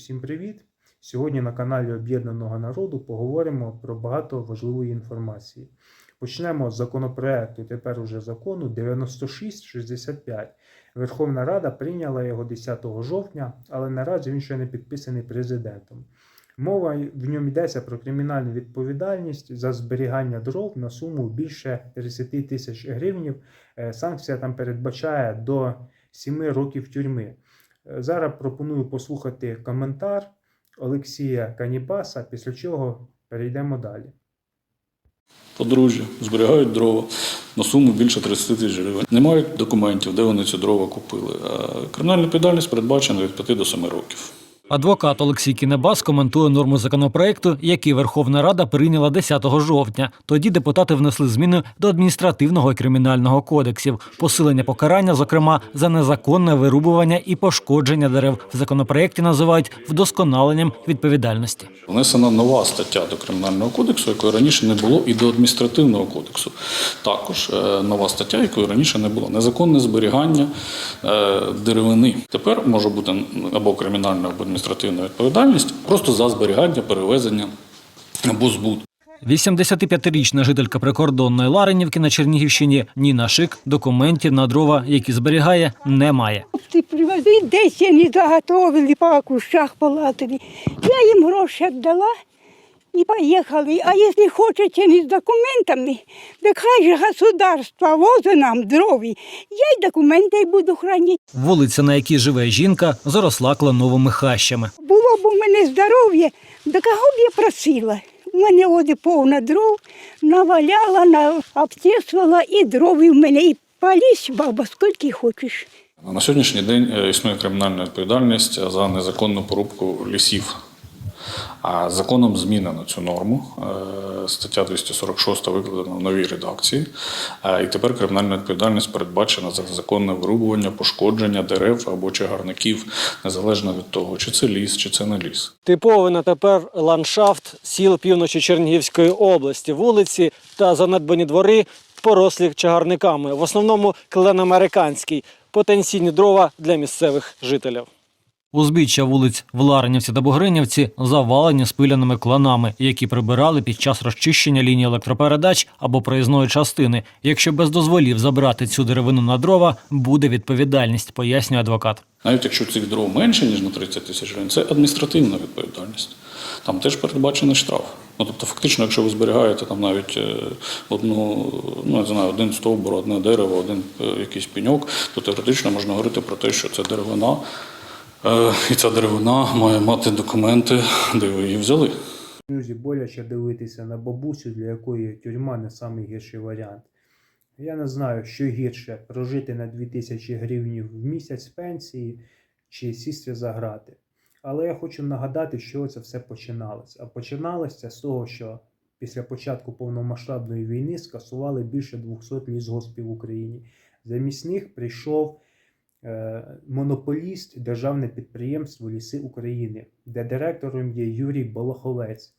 всім привіт! Сьогодні на каналі Об'єднаного народу поговоримо про багато важливої інформації. Почнемо з законопроекту, тепер уже закону 9665. Верховна Рада прийняла його 10 жовтня, але наразі він ще не підписаний президентом. Мова в ньому йдеться про кримінальну відповідальність за зберігання дров на суму більше 30 тисяч гривнів. Е, Санкція там передбачає до 7 років тюрми. Е, Зараз пропоную послухати коментар Олексія Канібаса, після чого перейдемо далі. Подружжя зберігають дрова на суму більше 30 тисяч гривень. Не мають документів, де вони ці дрова купили. А кримінальна відповідальність передбачена від 5 до 7 років. Адвокат Олексій Кінебас коментує норму законопроекту, який Верховна Рада прийняла 10 жовтня. Тоді депутати внесли зміни до адміністративного і кримінального кодексів, посилення покарання, зокрема за незаконне вирубування і пошкодження дерев. В законопроекті називають вдосконаленням відповідальності. Внесена нова стаття до кримінального кодексу, якої раніше не було, і до адміністративного кодексу. Також е, нова стаття, якої раніше не було. Незаконне зберігання е, деревини. Тепер може бути або кримінальна, або адміністративна відповідальність просто за зберігання, перевезення або збут. 85-річна жителька прикордонної Ларинівки на Чернігівщині Ніна Шик документів на дрова, які зберігає, не має. Ти привези, десь вони заготовили по кущах. Я їм гроші віддала і поїхали. А якщо хочете не з документами, так хай же государство возить нам дрові. Я й документи буду хранити. Вулиця, на якій живе жінка, заросла кленовими хащами. Було б у мене здоров'я, до кого б я просила? У мене оде повна дров, наваляла, на- обтесувала і дрови в мене. І палісь, баба, скільки хочеш. На сьогоднішній день е, існує кримінальна відповідальність за незаконну порубку лісів. А законом змінено цю норму. Е, Стаття 246 викладена в новій редакції. Е, І тепер кримінальна відповідальність передбачена за незаконне вирубування, пошкодження дерев або чагарників, незалежно від того, чи це ліс, чи це не ліс. Типовий на тепер ландшафт сіл півночі Чернігівської області, вулиці та занедбані двори порослі чагарниками, в основному кленамериканський, потенційні дрова для місцевих жителів. Узбіччя вулиць в Ларинівці та Бугринівці завалені спиляними кланами, які прибирали під час розчищення лінії електропередач або проїзної частини. Якщо без дозволів забрати цю деревину на дрова, буде відповідальність, пояснює адвокат. Навіть якщо цих дров менше, ніж на 30 тисяч гривень, це адміністративна відповідальність. Там теж передбачений штраф. Ну, тобто, фактично, якщо ви зберігаєте там навіть е, одну, ну не знаю, один стовбур, одне дерево, один е, якийсь пеньок, то теоретично можна говорити про те, що це деревина, і ця деревина має мати документи, де ви її взяли. Друзі, боляче дивитися на бабусю, для якої тюрма не найгірший варіант. Я не знаю, що гірше прожити на 2000 гривень в місяць пенсії чи сісти за грати. Але я хочу нагадати, що це все починалося. А починалося з того, що після початку повномасштабної війни скасували більше 200 лісгоспів в Україні. Замість них прийшов е, монополіст державне підприємство Ліси України, де директором є Юрій Болоховець.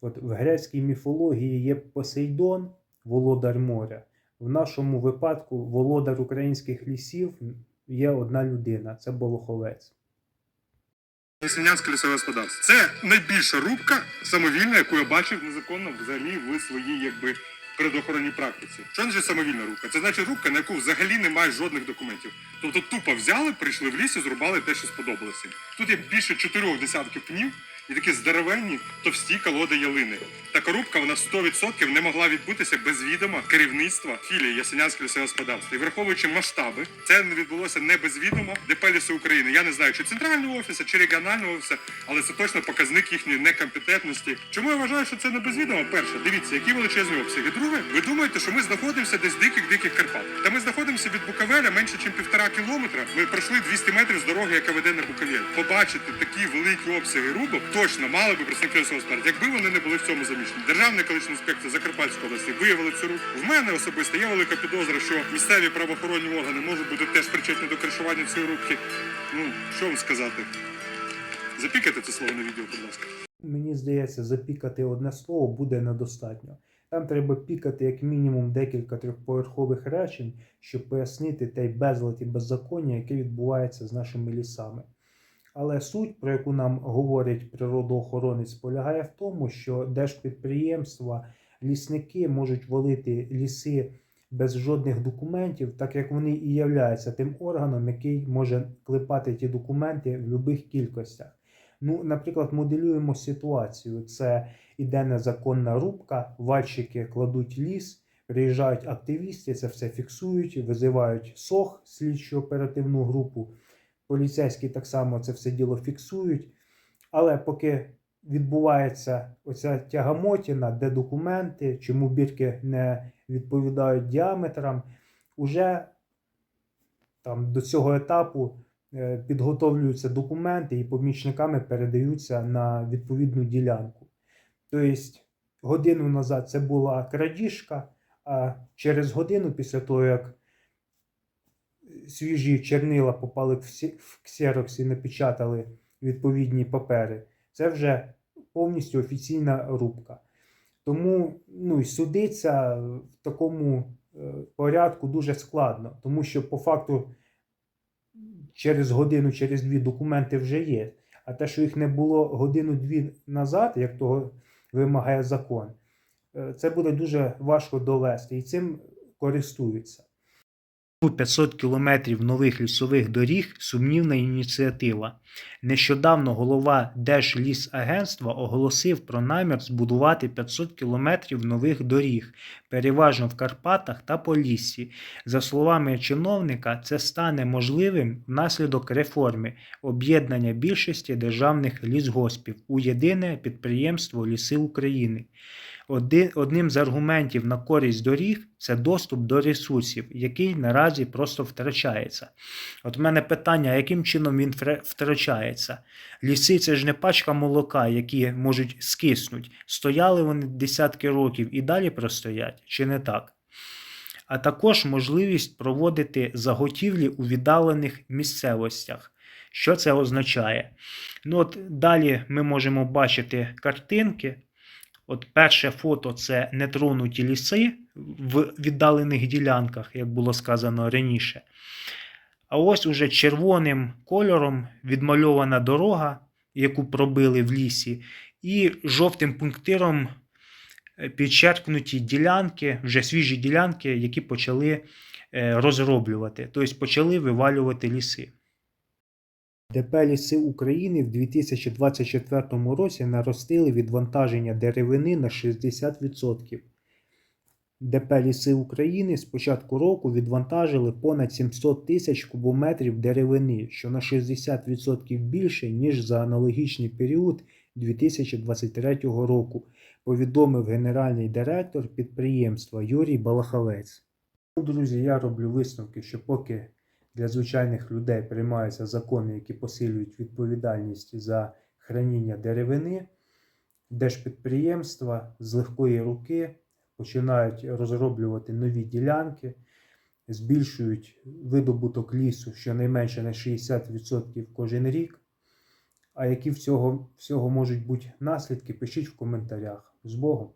От в грецькій міфології є Посейдон, володар моря. В нашому випадку володар українських лісів є одна людина це Болоховець. Селянське лісове господарство. Це найбільша рубка самовільна, яку я бачив незаконно взагалі в своїй якби природоохоронній практиці. Що значить самовільна рубка? Це значить рубка, на яку взагалі немає жодних документів. Тобто тупо взяли, прийшли в ліс і зрубали те, що сподобалося. Тут є більше чотирьох десятків пнів і такі здоровенні, товсті колоди ялини. Така рубка вона 100% не могла відбутися без відома керівництва філії Ясенянське лісове. І враховуючи масштаби, це не відбулося не без відома ДП «Ліси України. Я не знаю, чи центрального офісу, чи регіонального офісу, але це точно показник їхньої некомпетентності. Чому я вважаю, що це не безвідомо? Перше, дивіться, які величезні обсяги. Друге, ви думаєте, що ми знаходимося десь диких диких Карпат. Та ми знаходимося від Буковеля менше, ніж півтора кілометра. Ми пройшли 200 метрів з дороги, яка веде на Буковель. Побачити такі великі обсяги рубок точно мали би представники лісового господарства, якби вони не були в цьому замішані. Державна екологічна інспекція Закарпатської області виявила цю рубку. В мене особисто є велика підозра, що місцеві правоохоронні органи можуть бути теж причетні до кришування цієї рубки. Ну що вам сказати? Запікайте це слово на відео, будь ласка. Мені здається, запікати одне слово буде недостатньо. Там треба пікати як мінімум декілька трьохповерхових речень, щоб пояснити те безлад і беззаконня, яке відбувається з нашими лісами. Але суть, про яку нам говорить природоохоронець, полягає в тому, що держпідприємства, лісники можуть валити ліси без жодних документів, так як вони і являються тим органом, який може клепати ті документи в будь-яких кількостях. Ну, наприклад, моделюємо ситуацію: це іде незаконна рубка, вальщики кладуть ліс, приїжджають активісти, це все фіксують, визивають СОХ, слідчо оперативну групу. Поліцейські так само це все діло фіксують. Але поки відбувається оця тягамотіна, де документи, чому бірки не відповідають діаметрам, уже там до цього етапу е, підготовлюються документи і помічниками передаються на відповідну ділянку. Тобто годину назад це була крадіжка, а через годину після того, як свіжі чернила попали в ксерокс і напечатали відповідні папери, це вже повністю офіційна рубка. Тому ну, і судиться в такому е, порядку дуже складно, тому що по факту через годину, через дві документи вже є. А те, що їх не було годину-дві назад, як того вимагає закон, е, це буде дуже важко довести і цим користуються. 500 кілометрів нових лісових доріг сумнівна ініціатива. Нещодавно голова Держлісагентства оголосив про намір збудувати 500 кілометрів нових доріг, переважно в Карпатах та Поліссі. За словами чиновника, це стане можливим внаслідок реформи об'єднання більшості державних лісгоспів у єдине підприємство Ліси України. Одним з аргументів на користь доріг це доступ до ресурсів, який наразі просто втрачається. От в мене питання, яким чином він втрачається? Ліси це ж не пачка молока, які можуть скиснуть. Стояли вони десятки років і далі простоять, чи не так? А також можливість проводити заготівлі у віддалених місцевостях. Що це означає? Ну от далі ми можемо бачити картинки. От перше фото це нетронуті ліси в віддалених ділянках, як було сказано раніше. А ось уже червоним кольором відмальована дорога, яку пробили в лісі, і жовтим пунктиром е, підчеркнуті ділянки, вже свіжі ділянки, які почали е, розроблювати, тобто почали вивалювати ліси. ДП «Ліси України в 2024 році наростили відвантаження деревини на 60%. ДП «Ліси України з початку року відвантажили понад 700 тисяч кубометрів деревини, що на 60% більше, ніж за аналогічний період 2023 року, повідомив генеральний директор підприємства Юрій Балахавець. Ну, Друзі, я роблю висновки, що поки для звичайних людей приймаються закони, які посилюють відповідальність за храніння деревини, держпідприємства з легкої руки починають розроблювати нові ділянки, збільшують видобуток лісу щонайменше на 60% кожен рік. А які в цього всього можуть бути наслідки, пишіть в коментарях. З Богом!